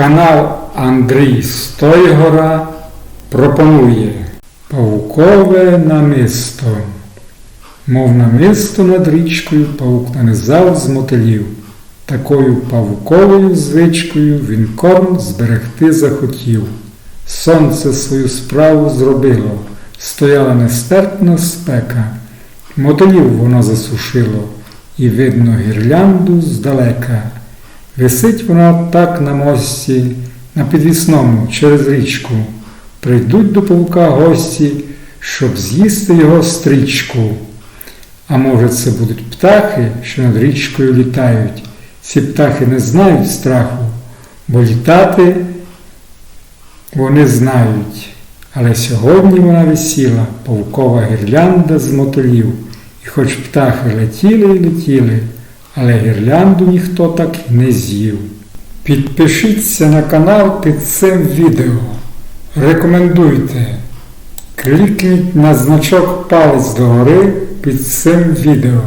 Канал Андрій Стойгора пропонує Павукове намисто. Мов намисто над річкою павук нанизав з мотилів. Такою павуковою звичкою він корм зберегти захотів. Сонце свою справу зробило, стояла нестерпна спека. Мотилів воно засушило, і видно гірлянду здалека. Висить вона так на мості, на підвісному через річку. Прийдуть до павука гості, щоб з'їсти його стрічку. А може, це будуть птахи, що над річкою літають. Ці птахи не знають страху, бо літати вони знають. Але сьогодні вона висіла, павукова гірлянда з мотолів. І хоч птахи летіли і летіли, але гірлянду ніхто так не з'їв. Підпишіться на канал під цим відео. Рекомендуйте. Клікніть на значок палець догори під цим відео.